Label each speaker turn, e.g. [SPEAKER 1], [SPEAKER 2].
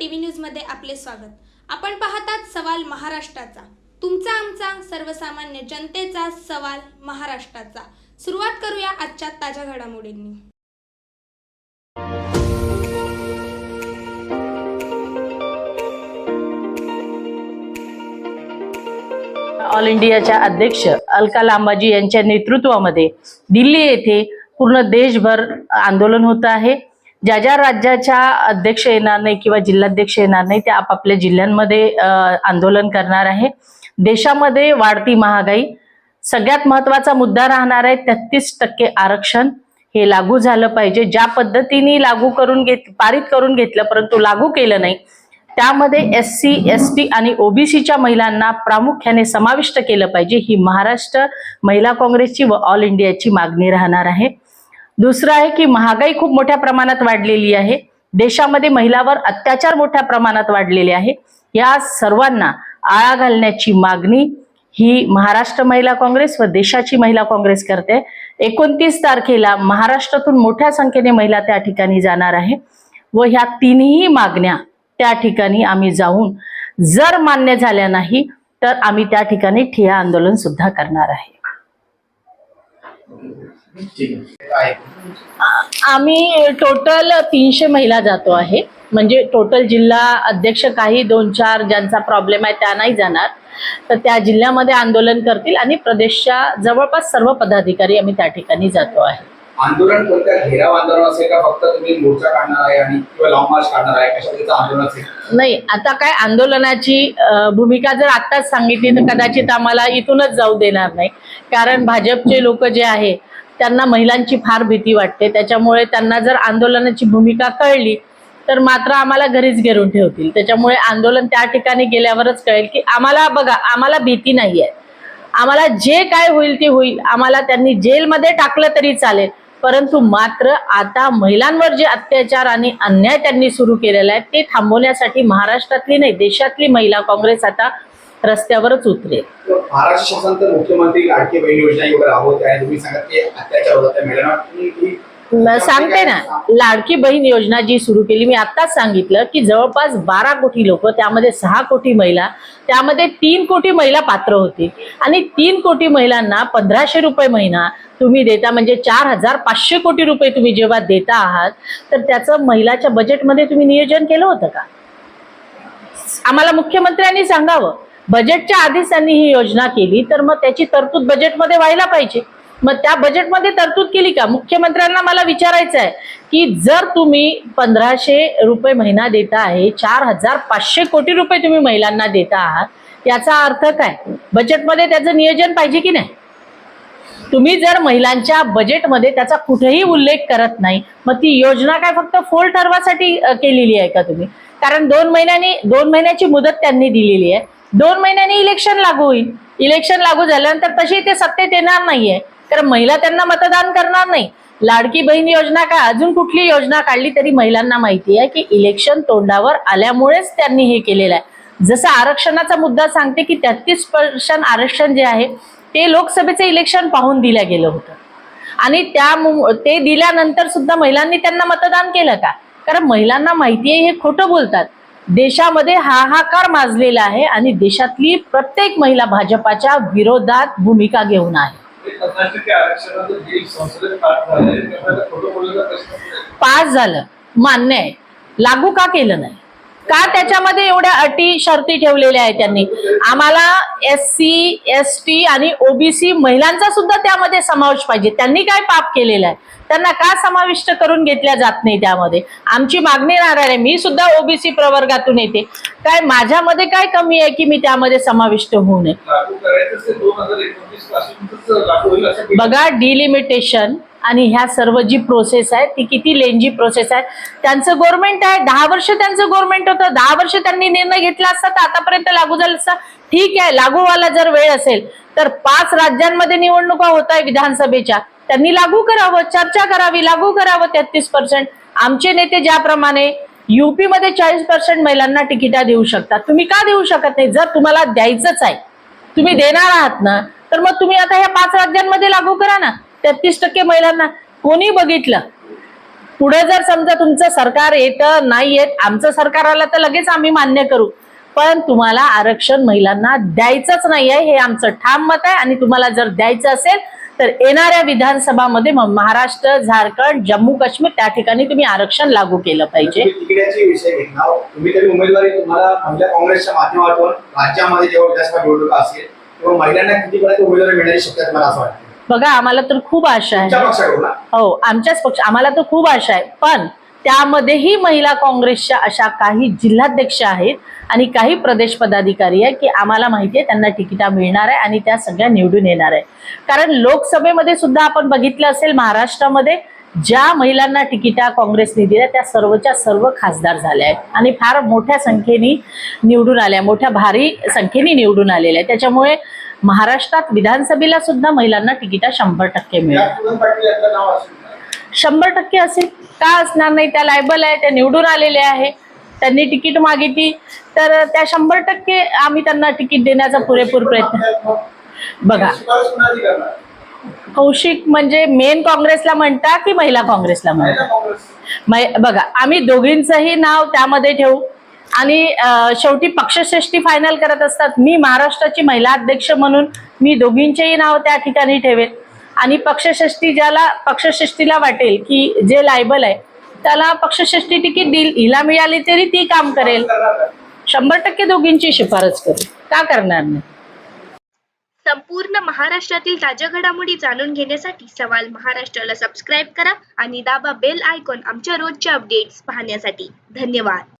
[SPEAKER 1] T V न्यूजमध्ये TV आपले स्वागत. आपण पाहतात सवाल महाराष्ट्राचा. तुमचा आमचा सर्वसामान्य जनतेचा सवाल महाराष्ट्राचा. सुरुवात करूया आजच्या ताज्या घडामोडींनी.
[SPEAKER 2] ऑल इंडियाच्या अध्यक्ष अलका लांबाजी यांच्या नेतृत्वामध्ये दिल्ली येथे पूर्ण देशभर आंदोलन होत आहे. ज्या ज्या राज्याच्या अध्यक्ष येणार नाही किंवा जिल्हाध्यक्ष येणार नाही ते आपापल्या जिल्ह्यांमध्ये आंदोलन करणार आहे. देशामध्ये वाढती महागाई सगळ्यात महत्त्वाचा मुद्दा राहणार आहे तेहतीस टक्के आरक्षण हे लागू झालं पाहिजे. ज्या पद्धतीने लागू करून घेत पारित करून घेतलं परंतु लागू केलं नाही त्यामध्ये एस सी एस टी आणि ओबीसीच्या महिलांना प्रामुख्याने समाविष्ट केलं पाहिजे. ही महाराष्ट्र महिला काँग्रेसची व ऑल इंडियाची मागणी राहणार आहे. दुसरं आहे की महागाई खूप मोठ्या प्रमाणात वाढलेली आहे. देशामध्ये महिलावर अत्याचार मोठ्या प्रमाणात वाढलेले आहे. या सर्वांना आळा घालण्याची मागणी ही महाराष्ट्र महिला काँग्रेस व देशाची महिला काँग्रेस करते. एकोणतीस तारखेला महाराष्ट्रातून मोठ्या संख्येने महिला त्या ठिकाणी जाणार आहे व ह्या तिन्ही मागण्या त्या ठिकाणी आम्ही जाऊन जर मान्य झाल्या नाही तर आम्ही त्या ठिकाणी ठिया आंदोलन सुद्धा करणार आहे. आम्ही टोटल तीनशे महिला जातो आहे. म्हणजे टोटल जिल्हा अध्यक्ष काही दोन चार ज्यांचा प्रॉब्लेम आहे त्या नाही जाणार. तर त्या जिल्ह्यामध्ये आंदोलन करतील आणि प्रदेशच्या जवळपास सर्व पदाधिकारी आम्ही त्या ठिकाणी जातो आहे.
[SPEAKER 3] आंदोलन कोणत्या घेराव आंदोलन असेल का? फक्त तुम्ही मोर्चा काढणार आहे आणि किंवा लॉंग मार्च काढणार आहे? कशा पद्धतीचं आंदोलन असेल?
[SPEAKER 2] नाही आता काय आंदोलनाची भूमिका जर आत्ताच सांगितली तर कदाचित आम्हाला इथूनच जाऊ देणार नाही. कारण भाजपचे लोक जे आहे त्यांना महिलांची फार भीती वाटते. त्याच्यामुळे त्यांना जर आंदोलनाची भूमिका कळली तर मात्र आम्हाला घरीच घेरून ठेवतील. त्याच्यामुळे आंदोलन त्या ठिकाणी गेल्यावरच कळेल की आम्हाला बघा आम्हाला भीती नाही आहे आम्हाला जे काय होईल ते होईल. आम्हाला त्यांनी जेलमध्ये टाकलं तरी चालेल. परंतु मात्र आता महिलांवर जे अत्याचार आणि अन्याय त्यांनी सुरू केलेला आहे ते थांबवण्यासाठी महाराष्ट्रातली नाही देशातली महिला काँग्रेस आता रस्त्यावरच उतरेल.
[SPEAKER 3] तर महाराष्ट्र शासन तर मुख्यमंत्री लाडकी बहीण योजना वगैरे राबवत आहे. तुम्ही सांगत की अत्याचार
[SPEAKER 2] ना. लाडकी बहीण योजना जी सुरू केली मी आत्ताच सांगितलं की जवळपास बारा कोटी लोक त्यामध्ये सहा कोटी महिला त्यामध्ये तीन कोटी महिला पात्र होती. आणि तीन कोटी महिलांना पंधराशे रुपये महिना तुम्ही देता म्हणजे चार हजार पाचशे कोटी रुपये तुम्ही जेव्हा देता आहात तर त्याचं महिलाच्या बजेटमध्ये तुम्ही नियोजन केलं होतं का? आम्हाला मुख्यमंत्र्यांनी सांगावं. बजेटच्या आधीच त्यांनी ही योजना केली तर मग त्याची तरतूद बजेटमध्ये व्हायला पाहिजे. मग त्या बजेटमध्ये तरतूद केली का? मुख्यमंत्र्यांना मला विचारायचं आहे की जर तुम्ही पंधराशे रुपये महिना देता आहे चार हजार पाचशे कोटी रुपये तुम्ही महिलांना देता आहात याचा अर्थ काय? बजेटमध्ये त्याचं नियोजन पाहिजे की नाही? तुम्ही जर महिलांच्या बजेटमध्ये त्याचा कुठेही उल्लेख करत नाही मग ती योजना काय फक्त फोल ठरवासाठी केलेली आहे का तुम्ही? कारण दोन महिन्यांनी दोन महिन्याची मुदत त्यांनी दिलेली आहे. दोन महिन्यांनी इलेक्शन लागू होईल. इलेक्शन लागू झाल्यानंतर तशी ते सत्तेत येणार नाहीये. तर महिला त्यांना मतदान करणार नाही. लाडकी बहीण योजना का अजून कुठली योजना काढली तरी महिलांना माहिती आहे की इलेक्शन तोंडावर आल्यामुळेच त्यांनी हे केलेलं आहे. जसं आरक्षणाचा मुद्दा सांगते की तेहतीस पर्सेंट आरक्षण जे आहे ते लोकसभेचं इलेक्शन पाहून दिलं गेलं होतं. आणि त्या ते दिल्यानंतर सुद्धा महिलांनी त्यांना मतदान केलं का? कारण महिलांना माहिती आहे हे खोटं बोलतात. देशामध्ये हाहाकार माजलेला आहे आणि देशातली प्रत्येक महिला भाजपाच्या विरोधात भूमिका घेऊन आहे.
[SPEAKER 4] पास
[SPEAKER 2] झालं. मान्य आहे. लागू का केलं नाही? का त्याच्यामध्ये एवढ्या अटी शर्ती ठेवलेल्या आहेत त्यांनी? आम्हाला एस सी एस टी आणि ओबीसी महिलांचा सुद्धा त्यामध्ये समावेश पाहिजे. त्यांनी काय पाप केलेला आहे? त्यांना का समाविष्ट करून घेतल्या जात नाही त्यामध्ये? आमची मागणी राहणार आहे. मी सुद्धा ओबीसी प्रवर्गातून येते. काय माझ्यामध्ये काय कमी आहे की मी त्यामध्ये समाविष्ट होऊ नये? बघा डिलिमिटेशन आणि ह्या सर्व जी प्रोसेस आहे ती किती लेंजी प्रोसेस आहे त्यांचं गव्हर्नमेंट आहे. दहा वर्ष त्यांचं गव्हर्नमेंट होतं. दहा वर्ष त्यांनी निर्णय घेतला असता तर आतापर्यंत लागू झाला असता. ठीक आहे लागू व्हायला जर वेळ असेल तर पाच राज्यांमध्ये निवडणुका होत आहे विधानसभेच्या. त्यांनी लागू करावं चर्चा करावी लागू करावं तेहतीस पर्सेंट आमचे नेते ज्याप्रमाणे युपी मध्ये चाळीस पर्सेंट महिलांना तिकिटा देऊ शकतात. तुम्ही का देऊ शकत नाही? जर तुम्हाला द्यायचंच आहे. तुम्ही देणार आहात ना तर मग तुम्ही आता ह्या पाच राज्यांमध्ये लागू करा ना. तेहतीस टक्के महिलांना कोणी बघितलं? पुढे जर समजा तुमचं सरकार येतं नाही येत आमचं सरकार आलं तर लगेच आम्ही मान्य करू. पण तुम्हाला आरक्षण महिलांना द्यायचंच नाही आहे हे आमचं ठाम मत आहे. आणि तुम्हाला जर द्यायचं असेल तर येणाऱ्या विधानसभामध्ये म- महाराष्ट्र झारखंड जम्मू काश्मीर त्या ठिकाणी तुम्ही आरक्षण लागू केलं पाहिजे.
[SPEAKER 3] राज्यामध्ये जेव्हा विधानसभा निवडणुका असेल तेव्हा महिलांना उमेदवारी मिळण्याची शक्यता मला असं वाटतं?
[SPEAKER 2] बघा आम्हाला तर खूप आशा आहे. हो आमच्याच पक्ष आम्हाला तर खूप आशा आहे. पण त्यामध्येही महिला काँग्रेसच्या अशा काही जिल्हाध्यक्ष आहेत आणि काही प्रदेश पदाधिकारी आहे की आम्हाला माहिती आहे त्यांना तिकिटा मिळणार आहे आणि त्या सगळ्या निवडून येणार आहे. कारण लोकसभेमध्ये सुद्धा आपण बघितलं असेल महाराष्ट्रामध्ये ज्या महिलांना तिकिटा काँग्रेसने दिल्या त्या सर्वच्या सर्व खासदार झाल्या आहेत. आणि फार मोठ्या संख्येने निवडून आल्या मोठ्या भारी संख्येने निवडून आलेल्या आहेत. त्याच्यामुळे महाराष्ट्रात विधानसभेला सुद्धा महिलांना तिकिटा शंभर टक्के मिळेल? शंभर टक्के असेल. का असणार नाही? त्या लायबल आहे त्या निवडून आलेल्या आहे. त्यांनी तिकीट मागितली. तर त्या शंभर टक्के आम्ही त्यांना तिकीट देण्याचा पुरेपूर प्रयत्न बघा. कौशिक म्हणजे मेन काँग्रेसला म्हणता की महिला काँग्रेसला म्हणता? बघा आम्ही दोघींचंही नाव त्यामध्ये ठेवू. आणि शेवटी पक्षश्रेष्ठी फायनल करत असतात. मी महाराष्ट्राची महिला अध्यक्ष म्हणून मी दोघींचेही नाव त्या ठिकाणी ठेवेन. आणि पक्षश्रेष्ठी ज्याला पक्षश्रेष्ठीला वाटेल की जे लायबल आहे त्याला पक्षश्रेष्ठी तिकीट देईल हिला मिळाली तरी ती काम करेल. शंभर टक्के दोघींची शिफारस करेल. का करणार नाही?
[SPEAKER 5] संपूर्ण महाराष्ट्रातील ताज्या घडामोडी जाणून घेण्यासाठी सवाल महाराष्ट्राला सबस्क्राईब करा आणि दाबा बेल आयकॉन आमच्या रोजच्या अपडेट्स पाहण्यासाठी. धन्यवाद.